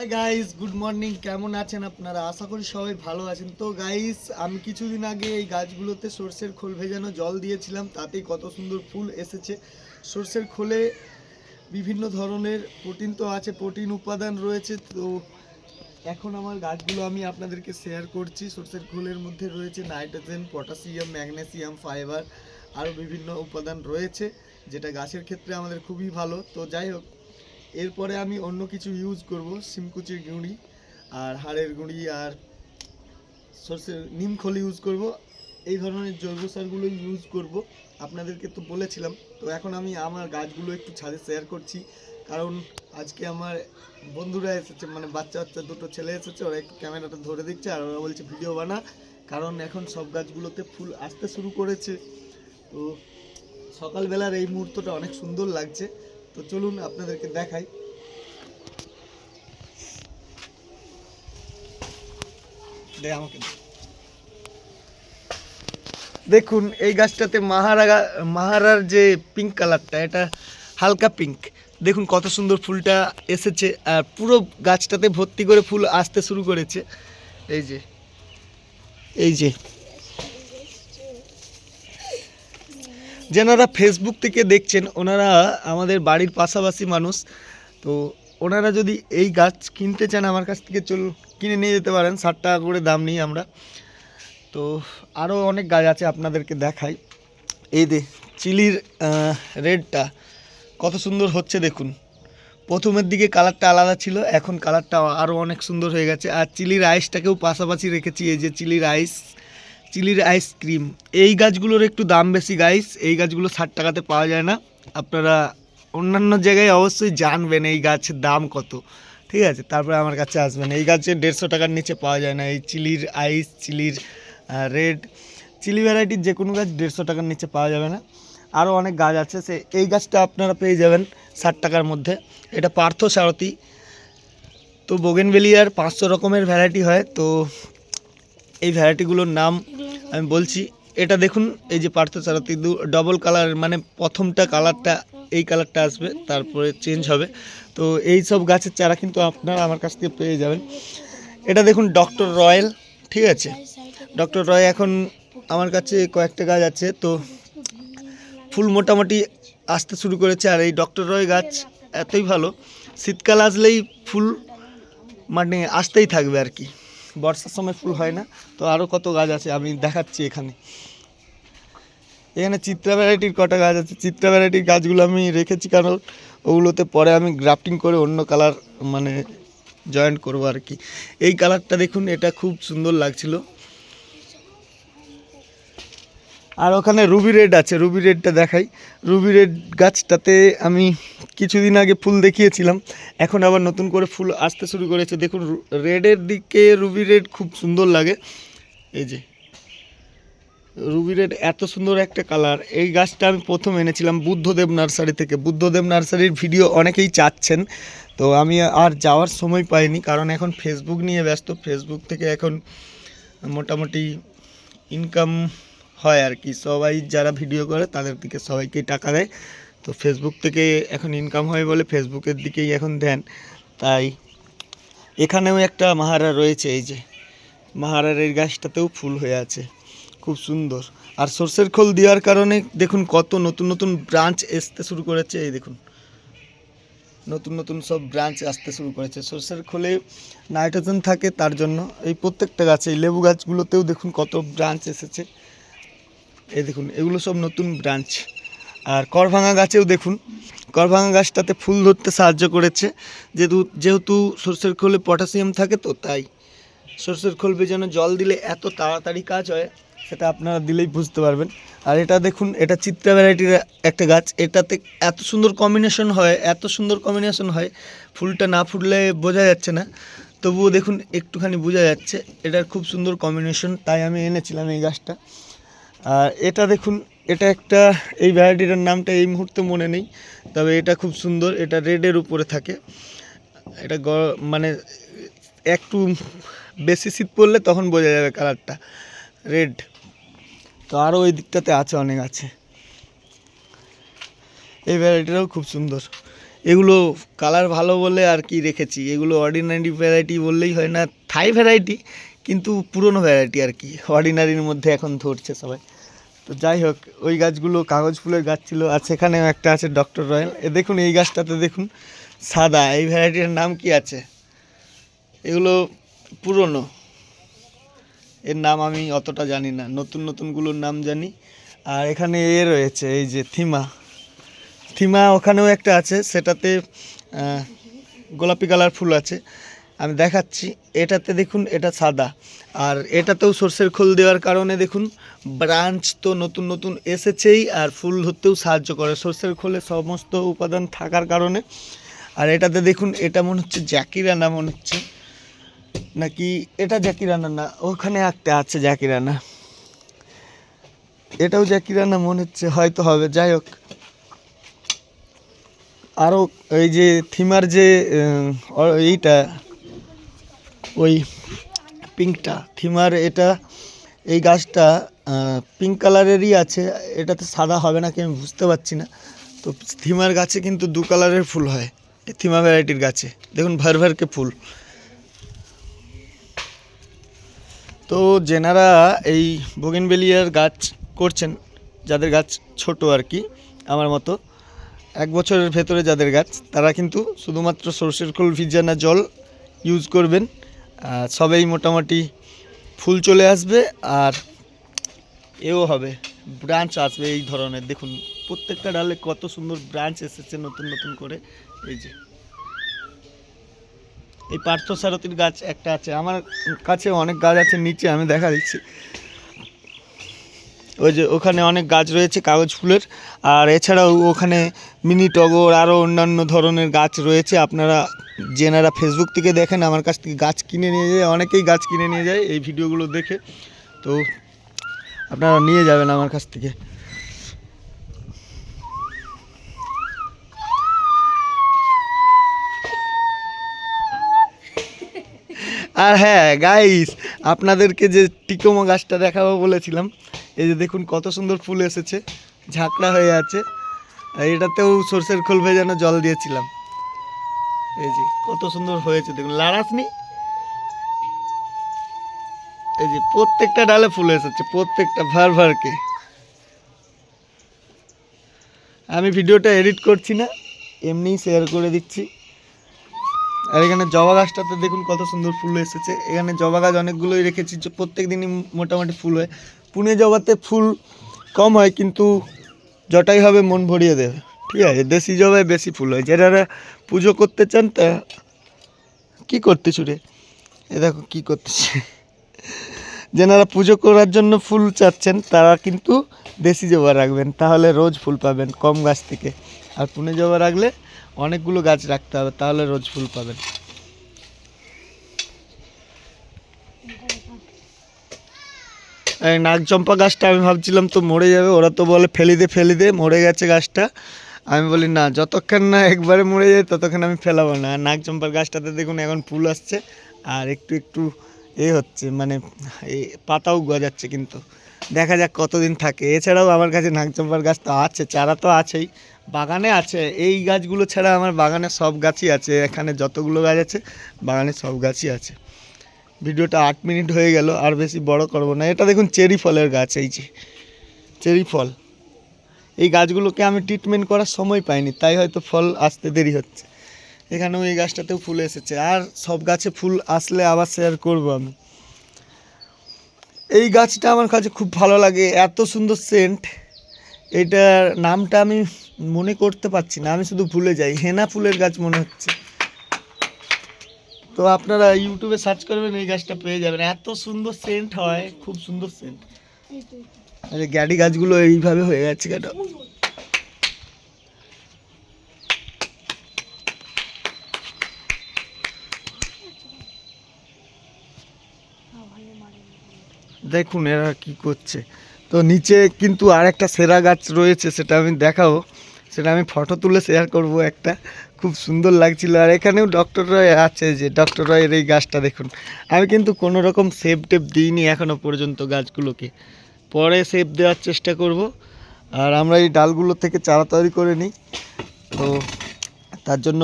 Hi guys good morning কেমন আছেন আপনারা? আশা করি সবাই ভালো আছেন। তো গাইস আমি কিছুদিন আগে এই গাছগুলোতে সর্ষের খোল ভেজানো জল দিয়েছিলাম, তাতেই কত সুন্দর ফুল এসেছে। সর্ষের খোলে বিভিন্ন ধরনের প্রোটিন তো আছে, প্রোটিন উপাদান রয়েছে, তো এখন আমার গাছগুলো আমি আপনাদেরকে শেয়ার করছি। সর্ষের খোলের মধ্যে রয়েছে নাইট্রোজেন, পটাশিয়াম, ম্যাগনেসিয়াম, ফাইবার, আরও বিভিন্ন উপাদান রয়েছে, যেটা গাছের ক্ষেত্রে আমাদের খুবই ভালো। তো যাই হোক এরপরে আমি অন্য কিছু ইউজ করব, শিমকুচির গুঁড়ি আর হাড়ের গুঁড়ি আর সর্ষের নিমখোল ইউজ করব। এই ধরনের জৈব সারগুলো ইউজ করব। আপনাদেরকে তো বলেছিলাম, তো এখন আমি আমার গাছগুলো একটু ছাদে শেয়ার করছি। কারণ আজকে আমার বন্ধুরা এসেছে মানে বাচ্চা বাচ্চা দুটো ছেলে এসেছে, ওরা একটু ক্যামেরাটা ধরে দিচ্ছে আর ওরা বলছে, ভিডিও বানা। কারণ এখন সব গাছগুলোতে ফুল আসতে শুরু করেছে। তো সকালবেলার এই মুহূর্তটা অনেক সুন্দর লাগছে। তো চলুন আপনাদেরকে দেখাই। আমাকে। দেখুন, এই গাছটাতে মাহারাগা, মাহারার যে পিঙ্ক কালারটা এটা হালকা পিঙ্ক দেখুন কত সুন্দর ফুলটা এসেছে আর পুরো গাছটাতে ভর্তি করে ফুল আসতে শুরু করেছে। এই যে এই যে। যেনারা ফেসবুক থেকে দেখছেন, ওনারা আমাদের বাড়ির পাশাপাশি মানুষ। তো ওনারা যদি এই গাছ কিনতে চান আমার কাছ থেকে চল কিনে নিয়ে যেতে পারেন। ষাট টাকা করে দাম নিই আমরা। তো আরও অনেক গাছ আছে আপনাদেরকে দেখাই। এই দে চিলির রেডটা কত সুন্দর হচ্ছে দেখুন। প্রথমের দিকে কালারটা আলাদা ছিল, এখন কালারটা আরও অনেক সুন্দর হয়ে গেছে। আর চিলির আইসটাকেও পাশাপাশি রেখেছি, এই যে চিলির আইস চিলির আইসক্রিম। এই গাছগুলোর একটু দাম বেশি গাইস এই গাছগুলো ষাট টাকাতে পাওয়া যায় না। আপনারা অন্যান্য জায়গায় অবশ্যই জানবেন এই গাছের দাম কত। ঠিক আছে? তারপরে আমার কাছে আসবেন। এই গাছে দেড়শো টাকার নিচে পাওয়া যায় না। এই চিলির আইস, চিলির রেড, চিলি ভ্যারাইটির যে কোনো গাছ দেড়শো টাকার নিচে পাওয়া যাবে না। আরও অনেক গাছ আছে। সে, এই গাছটা আপনারা পেয়ে যাবেন ষাট টাকার মধ্যে। এটা পার্থ সারথি। তো বোগেনভেলিয়ার পাঁচশো রকমের ভ্যারাইটি হয়। তো এই ভ্যারাইটিগুলোর নাম আমি বলছি এটা দেখুন এই যে পার্থসারথী দু ডবল কালার মানে প্রথমটা কালারটা এই কালারটা আসবে তারপরে চেঞ্জ হবে। তো এই সব গাছের চারা কিন্তু আপনারা আমার কাছ থেকে পেয়ে যাবেন। এটা দেখুন ডক্টর রয়্যাল ঠিক আছে? ডক্টর রয় এখন আমার কাছে কয়েকটা গাছ আছে তো ফুল মোটামুটি আসতে শুরু করেছে আর এই ডক্টর রয় গাছ এতই ভালো শীতকাল আসলেই ফুল মানে আসতেই থাকবে আর কি। বর্ষার সময় ফুল হয় না। তো আরও কত গাছ আছে আমি দেখাচ্ছি এখানে। এখানে চিত্রা ভ্যারাইটির কটা গাছ আছে। চিত্রা ভ্যারাইটির গাছগুলো আমি রেখেছি কারণ ওগুলোতে পরে আমি গ্রাফটিং করে অন্য কালার মানে জয়েন্ট করব আর কি। এই কালারটা দেখুন, এটা খুব সুন্দর লাগছিল। আর ওখানে রুবি রেড আছে, রুবি রেডটা দেখাই। রুবি রেড গাছটাতে আমি কিছুদিন আগে ফুল দেখিয়েছিলাম, এখন আবার নতুন করে ফুল আসতে শুরু করেছে। দেখুন রেডের দিকে রুবি রেড খুব সুন্দর লাগে। এই যে রুবি রেড এত সুন্দর একটা কালার এই গাছটা আমি প্রথম এনেছিলাম বুদ্ধদেব নার্সারি থেকে। বুদ্ধদেব নার্সারির ভিডিও অনেকেই চাচ্ছেন, তো আমি আর যাওয়ার সময় পাইনি, কারণ এখন ফেসবুক নিয়ে ব্যস্ত। ফেসবুক থেকে এখন মোটামুটি ইনকাম হয় আর কি। সবাই যারা ভিডিও করে, তাদের দিকে সবাইকেই টাকা দেয়। তো ফেসবুক থেকে এখন ইনকাম হয় বলে ফেসবুকের দিকেই এখন দেন। তাই এখানেও একটা মাহারা রয়েছে, এই যে মাহারার এই গাছটাতেও ফুল হয়ে আছে। খুব সুন্দর। আর সর্ষের খোল দেওয়ার কারণে দেখুন কত নতুন নতুন ব্রাঞ্চ আসতে শুরু করেছে, এই দেখুন। নতুন নতুন সব ব্রাঞ্চ আসতে শুরু করেছে। সর্ষের খোলে নাইট্রোজেন থাকে তার জন্য। এই প্রত্যেকটা গাছে, এই লেবু গাছগুলোতেও দেখুন কত ব্রাঞ্চ এসেছে। এই দেখুন, এগুলো সব নতুন ব্রাঞ্চ আর করভাঙা গাছেও দেখুন। করভাঙা গাছটাতে ফুল ধরতে সাহায্য করেছে। যেহেতু যেহেতু সর্ষের খোলে পটাশিয়াম থাকে তো, তাই সর্ষের খোল যেন জল দিলে এত তাড়াতাড়ি কাজ হয়, সেটা আপনারা দিলেই বুঝতে পারবেন। আর এটা দেখুন, এটা চিত্রা ভ্যারাইটির একটা গাছ। এটাতে এত সুন্দর কম্বিনেশন হয়, এত সুন্দর কম্বিনেশন হয়, ফুলটা না ফুটলে বোঝা যাচ্ছে না। তবুও দেখুন, একটুখানি বোঝা যাচ্ছে, এটার খুব সুন্দর কম্বিনেশন, তাই আমি এনেছিলাম এই গাছটা। আর এটা দেখুন এটা একটা, এই ভ্যারাইটিটার নামটা এই মুহূর্তে মনে নেই, তবে এটা খুব সুন্দর, এটা রেডের উপরে থাকে। এটা মানে একটু বেশি শীত পড়লে তখন বোঝা যাবে কালারটা, রেড। তো আরও ওই দিকটাতে আছে, অনেক আছে। এই ভ্যারাইটিটাও খুব সুন্দর। এগুলো কালার ভালো বলে আর কি রেখেছি, এগুলো অর্ডিনারি ভ্যারাইটি বললেই হয় না থাই ভ্যারাইটি কিন্তু পুরনো ভ্যারাইটি আর কি। অর্ডিনারির মধ্যে এখন ধরছে সবাই। তো যাই হোক, ওই গাছগুলো কাগজ ফুলের গাছ ছিল আর সেখানেও একটা আছে ডক্টর রয়্যাল এ দেখুন, এই গাছটাতে দেখুন, সাদা, এই ভ্যারাইটির নাম কি আছে? এগুলো পুরনো। এর নাম আমি অতটা জানি না, নতুন নতুনগুলোর নাম জানি। আর এখানে এ রয়েছে, এই যে থিমা। থিমা ওখানেও একটা আছে, সেটাতে গোলাপি কালার ফুল আছে। আমি দেখাচ্ছি, এটাতে দেখুন, এটা সাদা। আর এটাতেও সর্ষের খোল দেওয়ার কারণে দেখুন ব্রাঞ্চ তো নতুন নতুন এসেছেই আর ফুল ধরতেও সাহায্য করে। সর্ষের খোলে সমস্ত উপাদান থাকার কারণে। আর এটাতে দেখুন, এটা মনে হচ্ছে জ্যাকিরানা মনে হচ্ছে। নাকি এটা জ্যাকিরানা না, ওখানে একটা আছে জ্যাকিরানা এটাও জ্যাকিরানা মনে হচ্ছে, হয়তো হবে, যাই হোক। আরও এই যে থিমার যে এইটা, ওই পিঙ্কটা, থিমার এটা এই গাছটা পিঙ্ক কালারেরই আছে। এটাতে সাদা হবে নাকি আমি বুঝতে পারছি না। তো থিমার গাছে কিন্তু দু কালারের ফুল হয়। এই থিমা ভ্যারাইটির গাছে। দেখুন ভার ভারকে ফুল। তো যেনারা এই বোগেনবেলিয়ার গাছ করছেন, যাদের গাছ ছোট আর কি, আমার মতো, এক বছরের ভেতরে যাদের গাছ, তারা কিন্তু শুধুমাত্র সরষের খোল ভিজানা জল ইউজ করবেন। সবেই মোটামুটি ফুল চলে আসবে আর এও হবে ব্রাঞ্চ আসবে এই ধরনের। দেখুন, প্রত্যেকটা ডালে কত সুন্দর ব্রাঞ্চ এসেছে নতুন নতুন করে। এই যে। এই পার্থ সারথীর গাছ একটা আছে। আমার কাছে অনেক গাছ আছে, নিচে আমি দেখা দিচ্ছি। ওই যে ওখানে অনেক গাছ রয়েছে, কাগজ ফুলের। আর এছাড়াও ওখানে মিনি টগর আরও অন্যান্য ধরনের গাছ রয়েছে। আপনারা যেনারা ফেসবুক থেকে দেখেন, আমার কাছ থেকে গাছ কিনে নিয়ে যায়, অনেকেই গাছ কিনে নিয়ে যায় এই ভিডিওগুলো দেখে। তো আপনারা নিয়ে যাবেন আমার কাছ থেকে। আর হ্যাঁ গাইস আপনাদেরকে যে টিকোমো গাছটা দেখাবো বলেছিলাম এই যে দেখুন কত সুন্দর ফুল এসেছে ঝাঁকড়া হয়ে আছে। এটাতেও সর্ষের খোল ভেজানো জল দিয়েছিলাম। এই যে কত সুন্দর হয়েছে, দেখুন, লাড়াসনি। এই যে প্রত্যেকটা ডালে ফুল এসেছে, প্রত্যেকটা ভার ভারকে। আমি ভিডিওটা এডিট করছি না, এমনিই শেয়ার করে দিচ্ছি। আর এখানে জবা গাছটাতে দেখুন কত সুন্দর ফুল এসেছে। এখানে জবা গাছ অনেকগুলোই রেখেছি, প্রত্যেক দিনই মোটামুটি ফুল হয়। পুনে জবাতে ফুল কম হয়, কিন্তু যটাই হবে মন ভরিয়ে দেবে। ঠিক আছে, দেশি জবায় বেশি ফুল হয়। যারা পুজো করতে চান, তা কী করতেছু রে? এ দেখো কী করতেছে। যেনারা পুজো করার জন্য ফুল চাচ্ছেন, তারা কিন্তু দেশি জবা রাখবেন। তাহলে রোজ ফুল পাবেন কম গাছ থেকে। আর পুনে জবা রাখলে অনেকগুলো গাছ রাখতে হবে, তাহলে রোজ ফুল পাবেন। নাগচম্পা গাছটা, আমি ভাবছিলাম তো মরে যাবে, ওরা তো বলে ফেলি দে ফেলি দে, মরে গেছে গাছটা। আমি বলি, না, যতক্ষণ না একবারে মরে যায়, ততক্ষণ আমি ফেলাবো না। আর নাগচম্পার গাছটাতে দেখুন এখন ফুল আসছে, আর একটু একটু এ হচ্ছে মানে পাতাও গজাচ্ছে কিন্তু। দেখা যাক কতদিন থাকে। এছাড়াও আমার কাছে নাগচম্পার গাছ তো আছে, চারা তো আছেই, বাগানে আছে। এই গাছগুলো ছাড়া আমার বাগানে সব গাছই আছে, এখানে যতগুলো গাছ আছে, বাগানে সব গাছই আছে। ভিডিওটা আট মিনিট হয়ে গেল, আর বেশি বড় করব না। এটা দেখুন চেরি ফলের গাছ, এই যে, চেরি ফল। এই গাছগুলোকে আমি ট্রিটমেন্ট করার সময় পাইনি, তাই হয়তো ফল আসতে দেরি হচ্ছে। এখানেও এই গাছটাতেও ফুল এসেছে, আর সব গাছে ফুল আসলে আবার শেয়ার করব আমি। এই গাছটা আমার কাছে খুব ভালো লাগে, এত সুন্দর সেন্ট এটার নামটা আমি মনে করতে পারছি না, আমি শুধু ভুলে যাই, হেনা ফুলের গাছ মনে হচ্ছে। তো আপনারা ইউটিউবে সার্চ করবেন, এই গাছটা পেয়ে যাবেন। এত সুন্দর সেন্ট হয়, খুব সুন্দর সেন্ট আরে গ্যাডি গাছগুলো এইভাবে হয়ে গেছে কেন? দেখুন এরা কি করছে। তো নিচে কিন্তু আর একটা সেরা গাছ রয়েছে, সেটা আমি দেখাবো। সেটা আমি ফটো তুলে শেয়ার করব একটা। খুব সুন্দর লাগছিল। আর এখানেও ডক্টর রয় আছে যে ডক্টর রয়ের এই গাছটা দেখুন। আমি কিন্তু কোনো রকম সেপ টেপ দিইনি এখনও পর্যন্ত গাছগুলোকে। পরে সেপ দেওয়ার চেষ্টা করব। আর আমরা এই ডালগুলো থেকে চারা তৈরি করে নিই। তো তার জন্য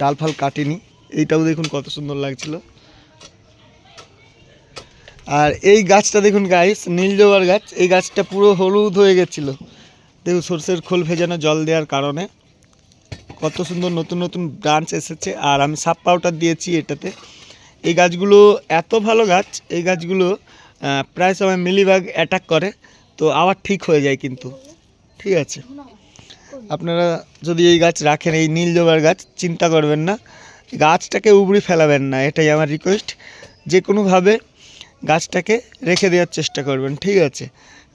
ডাল ফাল কাটিনি। এইটাও দেখুন কত সুন্দর লাগছিল। আর এই গাছটা দেখুন গাইস নীল গাছ। এই গাছটা পুরো হলুদ হয়ে গেছিল। দেখুন সর্ষের খোল ভেজানো জল দেওয়ার কারণে। কত সুন্দর নতুন নতুন ব্রাঞ্চ এসেছে। আর আমি সাপ পাউডার দিয়েছি এটাতে। এই গাছগুলো এত ভালো গাছ, এই গাছগুলো প্রায় সময় মিলিবাগ অ্যাটাক করে। তো আবার ঠিক হয়ে যায় কিন্তু। ঠিক আছে। আপনারা যদি এই গাছ রাখেন, এই নীল জবার গাছ, চিন্তা করবেন না। গাছটাকে উবড়ি ফেলাবেন না, এটাই আমার রিকোয়েস্ট যে কোনোভাবে গাছটাকে রেখে দেওয়ার চেষ্টা করবেন, ঠিক আছে?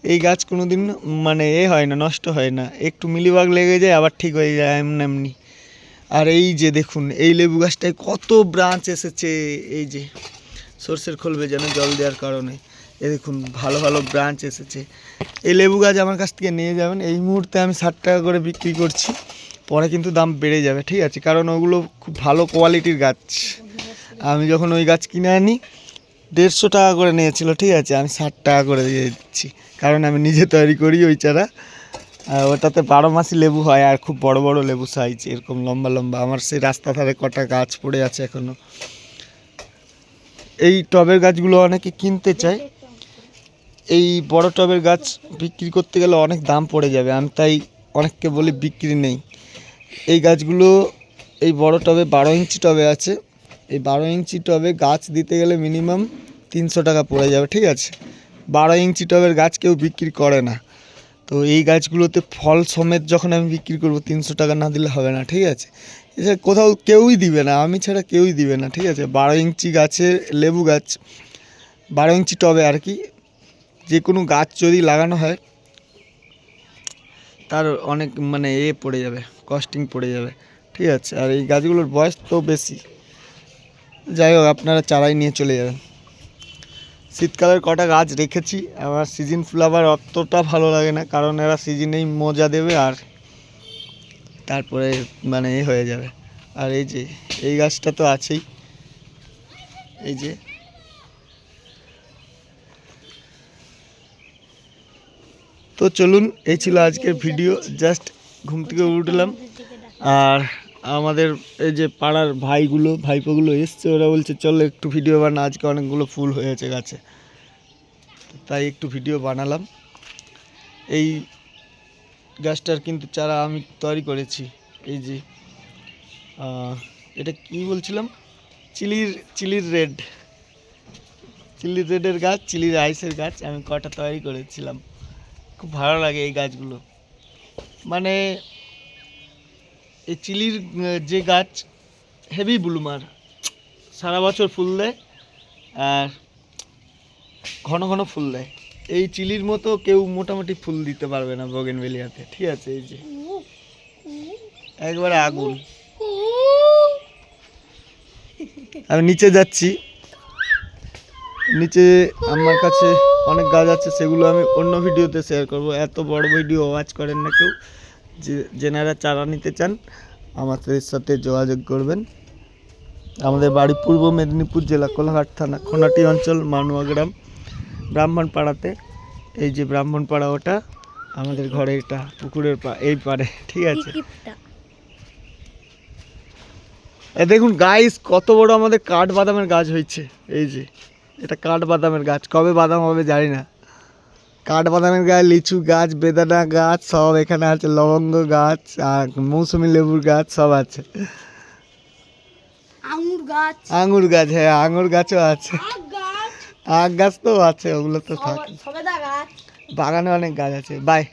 এই গাছ কোনো দিন মানে এ হয় না, নষ্ট হয় না। একটু মিলিবাগ লেগে যায়, আবার ঠিক হয়ে যায় এমনি এমনি। আর এই যে দেখুন, এই লেবু গাছটায় কত ব্রাঞ্চ এসেছে। এই যে সর্ষের খোলবে যেন জল দেওয়ার কারণে। এ দেখুন, ভালো ভালো ব্রাঞ্চ এসেছে। এই লেবু গাছ আমার কাছ থেকে নিয়ে যাবেন। এই মুহূর্তে আমি ষাট টাকা করে বিক্রি করছি। পরে কিন্তু দাম বেড়ে যাবে, ঠিক আছে? কারণ ওগুলো খুব ভালো কোয়ালিটির গাছ। আমি যখন ওই গাছ কিনে আনি দেড়শো টাকা করে নিয়েছিল, ঠিক আছে? আমি ষাট টাকা করে দিয়ে দিচ্ছি। কারণ আমি নিজে তৈরি করি ওই চারা। ওটাতে বারো মাসি লেবু হয়, আর খুব বড় বড় লেবু সাইজ এরকম লম্বা লম্বা। আমার সেই রাস্তা ধারে কটা গাছ পড়ে আছে এখনও। এই টবের গাছগুলো অনেকে কিনতে চায়। এই বড় টবের গাছ বিক্রি করতে গেলে অনেক দাম পড়ে যাবে। আমি তাই অনেককে বলি বিক্রি নেই। এই গাছগুলো এই বড় টবে, বারো ইঞ্চি টবে আছে। এই বারো ইঞ্চি টবে গাছ দিতে গেলে মিনিমাম তিনশো টাকা পড়ে যাবে, ঠিক আছে? বারো ইঞ্চি টবের গাছ কেউ বিক্রি করে না। তো এই গাছগুলোতে ফল সমেত যখন আমি বিক্রি করব, তিনশো টাকা না দিলে হবে না, ঠিক আছে? এছাড়া কোথাও কেউই দিবে না, আমি ছাড়া কেউই দিবে না, ঠিক আছে? বারো ইঞ্চি গাছের লেবু গাছ, বারো ইঞ্চি টবে আর কি, যে কোনো গাছ যদি লাগানো হয়, তার অনেক মানে এ পড়ে যাবে, কস্টিং পড়ে যাবে, ঠিক আছে? আর এই গাছগুলোর বয়স তো বেশি। যাই হোক, আপনারা চারাই নিয়ে চলে যাবেন। শীতকালের কটা গাছ রেখেছি আমার সিজন ফ্লাওয়ার অতটা ভালো লাগে না, কারণ এরা সিজনেই মজা দেবে আর তারপরে মানে এ হয়ে যাবে। আর এই যে, এই গাছটা তো আছেই। এই যে, তো চলুন, এই ছিল আজকের ভিডিও জাস্ট ঘুম থেকে উঠলাম। আর আমাদের এই যে পাড়ার ভাইগুলো, ভাইপোগুলো এসছে, ওরা বলছে, চলো একটু ভিডিও বানা, আজকে অনেকগুলো ফুল হয়েছে গাছে। তাই একটু ভিডিও বানালাম। এই গাছটার কিন্তু চারা আমি তৈরি করেছি। এই যে এটা কি বলছিলাম? চিলির চিলির রেড। চিলির রেডের গাছ, চিলির আইসের গাছ আমি কটা তৈরি করেছিলাম। খুব ভালো লাগে এই গাছগুলো। মানে এই চিলির যে গাছ হেভি ব্লুমার। সারা বছর ফুল দেয় আর ঘন ঘন ফুল দেয়। এই চিলির মতো কেউ মোটামুটি ফুল দিতে পারবে না বগেন বগেনভেলিয়াতে। ঠিক আছে, এই যে। একবারে আগুন। আমি নিচে যাচ্ছি। নিচে আমার কাছে অনেক গাছ আছে, সেগুলো আমি অন্য ভিডিওতে শেয়ার করব। এত বড় ভিডিও ওয়াচ করেন না কেউ। যেনারা চারা নিতে চান আমাদের সাথে যোগাযোগ করবেন। আমাদের বাড়ি পূর্ব মেদিনীপুর জেলা কোলাঘাট থানা খোনাটি অঞ্চল মানুয়া গ্রাম ব্রাহ্মণপাড়াতে। এই যে ব্রাহ্মণপাড়া ওটা আমাদের ঘরে এটা পুকুরের পা এই পারে ঠিক আছে। এ দেখুন গাইস কত বড় আমাদের কাঠ বাদামের গাছ হয়েছে। এই যে এটা কাঠ বাদামের গাছ কবে বাদাম হবে জানি না। কাঠ বাদামের গাছ লিচু গাছ বেদানা গাছ সব এখানে আছে লবঙ্গ গাছ আর মৌসুমি লেবুর গাছ সব আছে। আঙুর গাছ। আঙুর গাছ হ্যাঁ আঙুর গাছও আছে। আখ গাছ। তো আছে ওগুলো তো থাকে। বাগানে অনেক গাছ আছে বাই